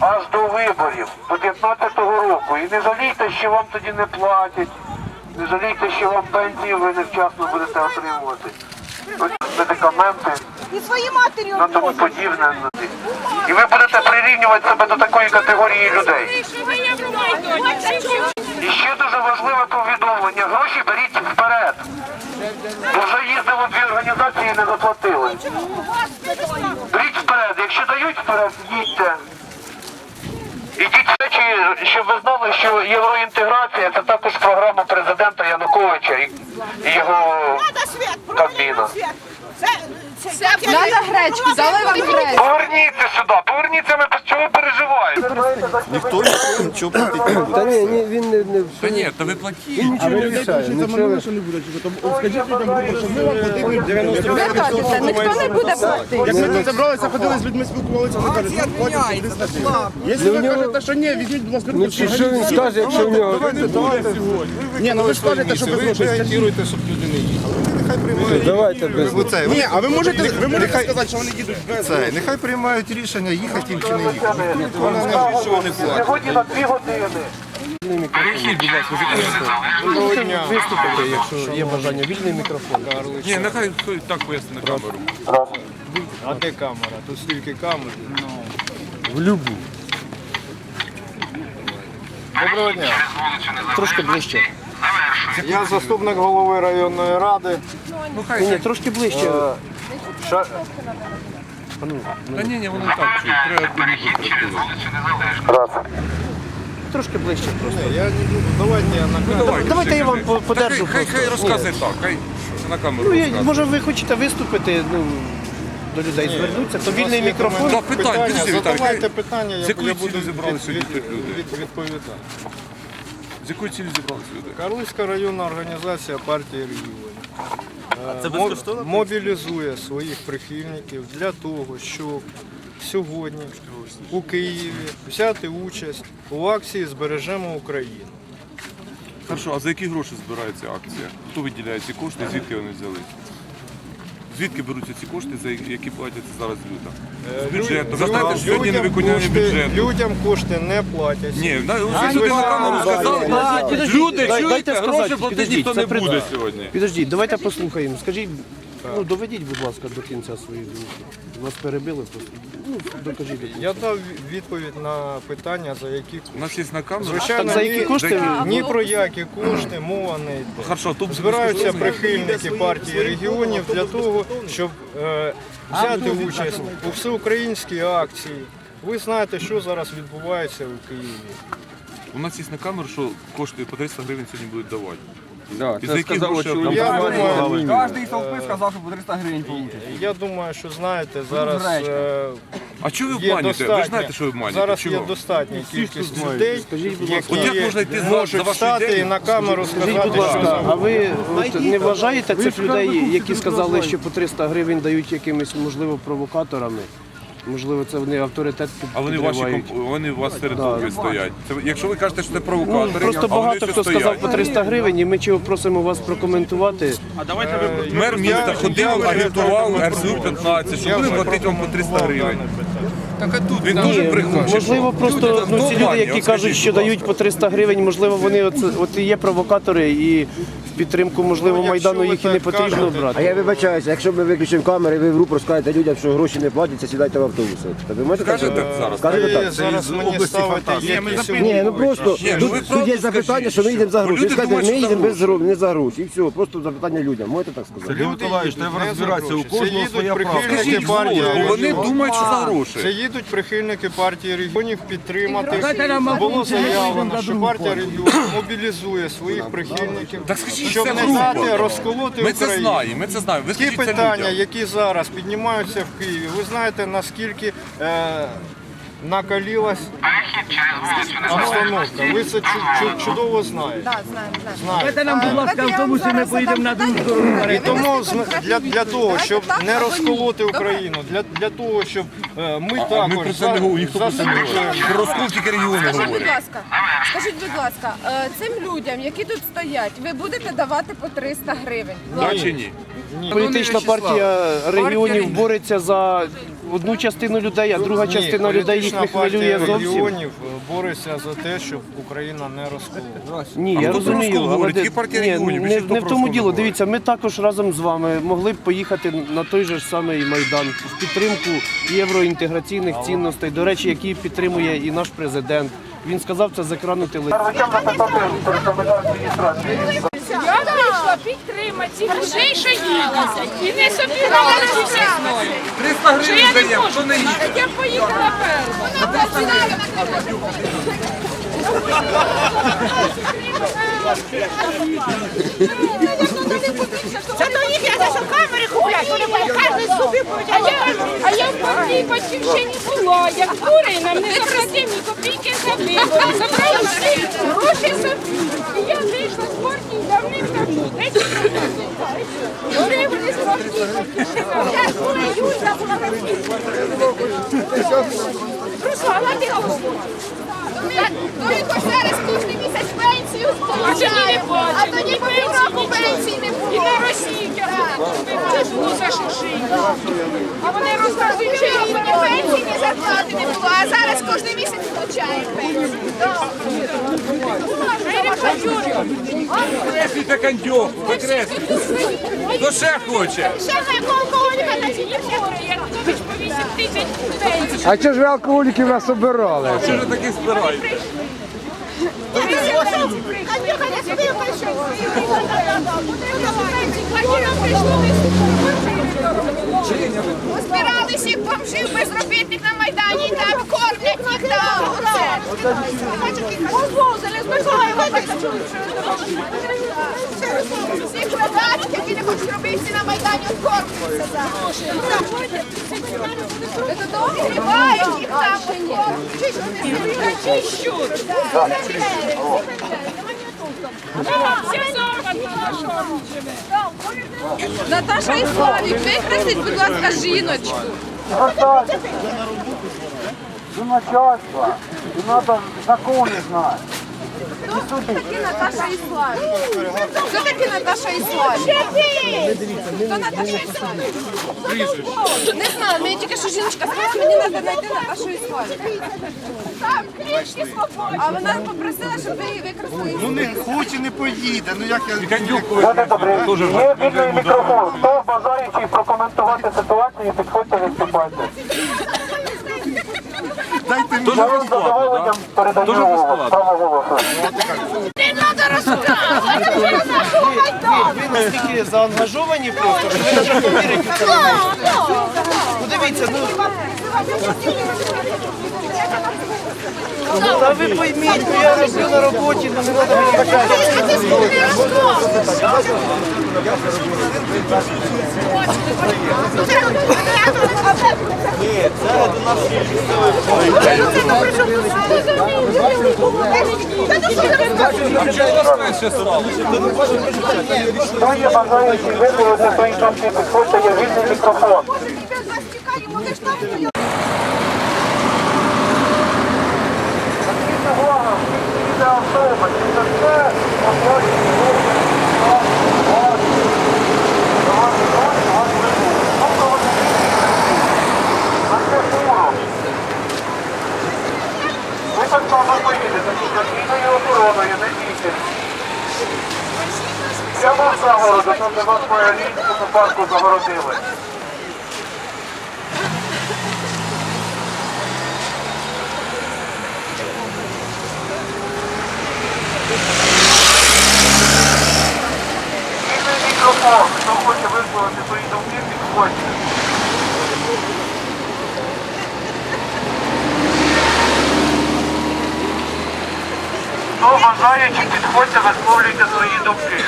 аж до виборів, до 15-го року. І не жалійте, що вам тоді не платять, не жалійте, що вам пенсії ви невчасно будете отримувати. Ось Медикаменти І свої матері ну тому подібне. І ви будете прирівнювати себе до такої категорії людей. І ще дуже важливе повідомлення. Гроші беріть вперед. Бо вже їздили дві організації і не заплатили. Беріть вперед. Якщо дають вперед, їдьте. Ідіть речі, щоб ви знали, що євроінтеграція це також програма президента Януковича і, і його Кабміна. Надо гречку, дали вам гречку. Поверніться сюди, поверніться, ми чого переживаємо. Ніхто нічого платити не буде. Та ні, ні, він не, не Та ні, то ви платіть. нічого не рішає. Нічого. Ви кажете, ніхто не буде платити. Як ми тут зібралися, ходили з людьми, спілкувалися, вони кажуть, ну, платять статті. Якщо ви кажете, що ні, візьміть, будь ласка, Ну чи що він скаже, якщо в нього Ні, ну ви ж кажете, що Ви без ви грошей. щоб люди не їхали. Давайте без Ви Ні, а ви можете, ви можете Нехай- сказати, що вони їдуть без це, нехай приймають рішення, їхати їм чи не їхати. Вони не нічого не платять. Сьогодні на дві години. виступити, якщо є бажання. Вільний мікрофон. Ні, нехай хай так поясни на камеру. А де камера? Тут стільки камер. В любу. Доброго дня. Трошки ближче. Я заступник голови районної ради. Ну хай, Ні, трошки ближче. Ша- Та ні, ні, вони так чують. Треба куліку Раз. Трошки ближче просто. Я не буду. Давайте я на камеру. Давайте, Давайте я вам по- подержу Хай, хай, просто. розказує так, хай на камеру Ну, я, розказує. може ви хочете виступити, ну, до людей звернутися, то вільний мікрофон. Питань, підожди, Віталій, задавайте хай- питання, я, З я буду цілею зібрали від- сьогодні від- тут люди? від- відповідати. З якою цілею зібралися люди? Карлицька районна організація партії регіонів. Це? Мобілізує своїх прихильників для того, щоб сьогодні у Києві взяти участь у акції Збережемо Україну. Хорошо, а за які гроші збирається акція? Хто виділяє ці кошти, звідки вони взяли? Звідки беруться ці кошти, за які платяться зараз людям? З бюджету. Ви знаєте, що сьогодні не Людям виконання кошти- бюджету. Людям кошти не платять. Ні, на, ви ви на камеру сказали, підождіть, люди, дай- чуєте, дайте сказати, гроші платити підождіть, ніхто це не при- буде сьогодні. Підождіть, давайте послухаємо. Скажіть, ну доведіть, будь ласка, до кінця свої думки. Вас перебили просто. Ну. Я дав відповідь на питання, за які У нас є на камеру. Звичайно, за які ні- кошти? ні про які кошти мова не йде. Хорошо, тут Збираються прихильники партії регіонів для того, щоб е, взяти участь у всеукраїнській акції. Ви знаєте, що зараз відбувається у Києві. У нас є на камеру, що кошти по 300 гривень сьогодні будуть давати. Да, за які гроші Я думаю, Кожний стовпи сказав, що по 300 гривень получить. я думаю, що знаєте, зараз е, А чого ви є обманюєте? Ви ж знаєте, що ви обманюєте? зараз є Чого? достатня кількість людей, От як які можна йти за- за можуть вашу встати ідею? і на камеру сказати, будь ласка, що а ви от, не вважаєте цих людей, які сказали, що по 300 гривень дають якимись, можливо, провокаторами? Можливо, це вони авторитет А вони ваші підривають? комп- вони у вас серед Да. стоять. Це, якщо ви кажете, що це Ну, провокатори, просто а вони багато все хто сказав по 300 гривень, і ми чого просимо вас прокоментувати. Мер міста ходив, агітував РСУ-15, що Я буде платити вам по 300 гривень. Так а тут він дуже брехун. Можливо, просто ну, ці люди, які кажуть, що дають по 300 гривень, можливо, вони от, от і є провокатори, і в підтримку, можливо, Ну, Майдану їх і не потрібно кажете, брати. А я вибачаюся, якщо ми виключимо камери, ви в групу розкажете людям, що гроші не платяться, сідайте в автобуси. Так ви можете так Скажете зробити? зараз? Скажете так? зараз мені ставите якісь Ні, ну просто Ні, ну тут, ви тут правду є запитання, скажіть, що ми їдемо за гроші. люди Ви скажете, думають, ми що за їдемо без гроші. гроші, не за гроші. І все, просто запитання людям. Можете так сказати? Люди Миколаївич, треба за розбиратися, гроші. у кожного Це своя їдуть правда. прихильники Скажіть партії бо вони регіонів. думають, що за Це їдуть прихильники партії регіонів підтримати. Було заявлено, що партія регіонів мобілізує своїх прихильників, Так скажіть, щоб це не дати розколоти Ми це Україну. знаємо, ми це знаємо. Ви Ті скажіть це питання, людям. які зараз піднімаються в Києві, ви знаєте, наскільки е, накалілась обстановка. Ви це чу- чу- чудово знаєте. Так, знаємо, знаємо. знаєте. нам, будь ласка, автобусі ми поїдемо на другу сторону. І тому зна- для, для того, щоб не розколоти Україну, для, для того, щоб е, ми А також ми про це не говоримо, ніхто про це не говорить. Про розкол тільки регіони Скажіть, будь говорять. ласка, скажіть, будь ласка, е, цим людям, які тут стоять, ви будете давати по 300 гривень? Так чи ні? Політична партія регіонів бореться за одну частину людей, а друга Ні, частина людей їх не хвилює зовсім. регіонів бореться за те, щоб Україна не розкололася. Ні, А я хто про розумію, але говорить? де- партія ні, регіонів, не, більше хто не в про тому діло. говорить? Дивіться, ми також разом з вами могли б поїхати на той же ж самий майдан в підтримку євроінтеграційних цінностей. До речі, які підтримує і наш президент. Він сказав це з екрану телевізора. Я прийшла підтримати цих людей, що їдуть. І не мною. 300 гривень хто не їде. Я поїхала перша. Це до них я за камери куплять, вони кожен собі А я, а я в партії батьківщині була, як дури, нам не заплатив ні копійки за вибори. Забрали всі гроші собі. І я вийшла з партії давним-давно. 10 років. Дури вони з партії батьківщина. Я була Юлька, була Руслана. Ну і хоч зараз кожен місяць пенсію получаємо, а тоді по півроку пенсії не І було. на Росії. А вони розказують, що ні пенсії, ні зарплати не було, а зараз кожен місяць получаємо пенсію. Викреслите кондьовку, викреслите. Хто ще хоче? Ще на алкоголіка на ці Янукович по 8 тисяч пенсій. А чого ж ви алкоголіків нас обирали? Що ж? Андрюха, не спів, прийшов. Бомжів безробітних на Майдані там кормлять їх там. Розвозили з Миколаєва. Які не хочуть робити на Майдані, от кормляться зараз. Це їх там, от. Чищуть. Наташа і Славік, викрасіть, будь ласка, жіночку. До начальства. І треба закони знати. Хто такі Наташа і Славік? Хто такі Наташа і Славік? Хто Наташа і Славік? Не знаю, мені тільки що жіночка сказала, мені треба знайти Наташу і. Там клічки свободні. А вона попросила, щоб ви її викрасили. Ну не хоче, не поїде. Ну як я... Люди добрі, є вільний мікрофон. Хто бажаючий прокоментувати ситуацію, підходьте, виступайте. Дайте мені. Я вам з задоволенням передаю. Не треба розказувати, Ви настільки заангажовані просто, що ви навіть повірите в це не. Ну дивіться, ну та ви пойміть, ну я роблю на роботі, ну не треба мені Хто є бажаючий висловити свої думки, підходьте, є вільний мікрофон. Закрийте голову, автобус, це оплачують поїдете, під надійною охороною. Прямо в загороду, там де вас моя лінську парку загородили. Вільний мікрофон, хто хоче висловити свої думки, підходьте. Хто бажаючи, підходьте, висловлюйте свої думки.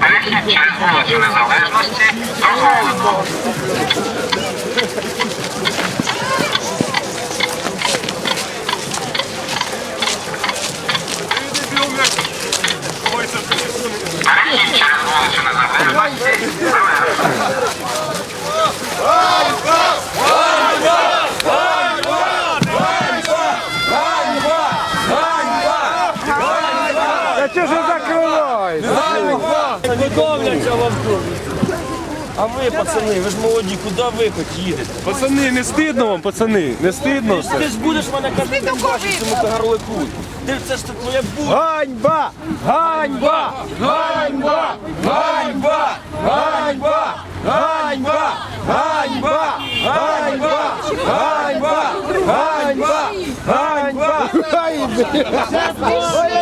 Перехід через вулицю Незалежності дозволено. Давай! Готовляться в автобусі. А ви, пацани, ви ж молоді, куди ви хоч їдете? Пацани, не стидно вам, пацани? Не стидно все? Ти ж будеш мене кожен день бачити видно. цьому кагарлику. Ти це ж твоє будь. Ганьба! Ганьба! Ганьба! Ганьба! Ганьба! Ганьба! Ганьба! Ганьба! Ганьба! Ганьба! Ганьба! Кричите,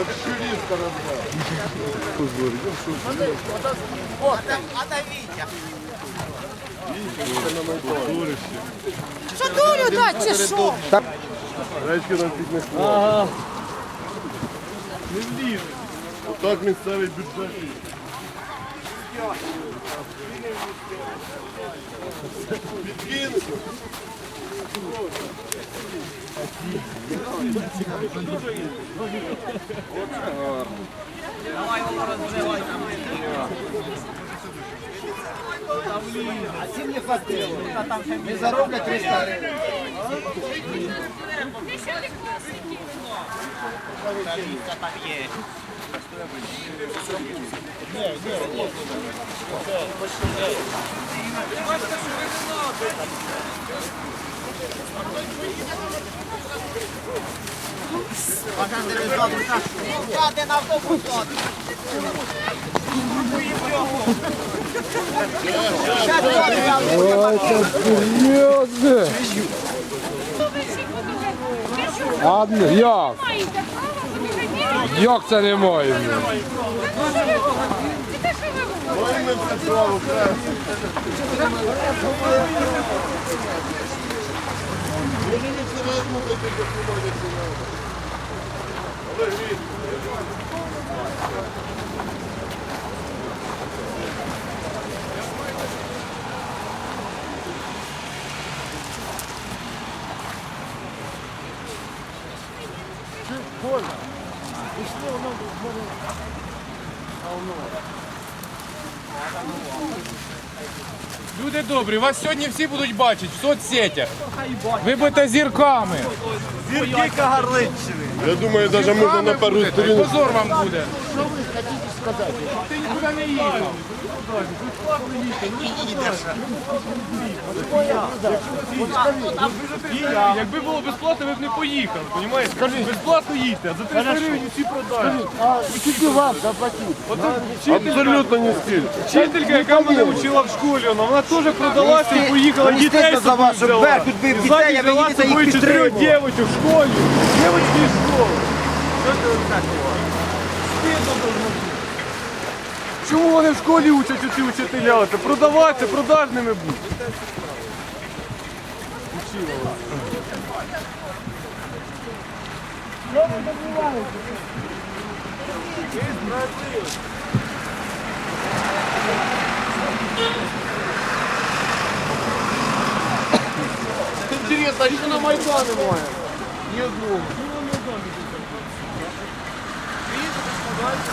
Это турист разбрал. Вот, отдавите. Що дурю дать, чи що? Речки нам піднесло. Не вліз. Отак місцевий бюджет. Підкинути. Давай його розбивай там. А ці не хватило. Не зароблять 300 гривень. там є. Ні, ні, Вкладе на автобус. А як? Як це немає? Ой, ми все славу, Koyma. İşte ondan bu. Savunma var. Adamın Люди добрі, вас сьогодні всі будуть бачити в соцсетях. Ви будете зірками. Я думаю, навіть можна на пару Будете. Позор вам буде хотите сказать? Ты никуда не їхав. Ну. Якби було безплатно, ви б не поїхали, Скажи, Безплатно їдьте, а за 300 гривень всі продають. А скільки вам заплатили? Абсолютно не стільки. Вчителька, яка мене вчила в школі, вона, теж продалася і поїхала. Дітей за вашу верху, дітей, я мені їх підтримував. Дівчатку в школі. Дівчатку в школі. Що це так у? Чому вони в школі учать оці учителя? Продавати, продажними бути. Інтересно, а що на Майдані немає? Ні одного. Yeah.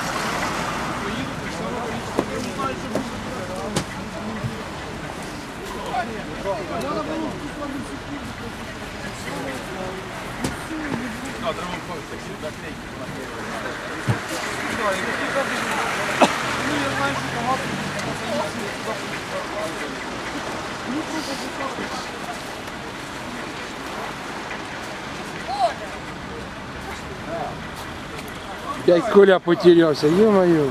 Як куля потерялся, ё-моё.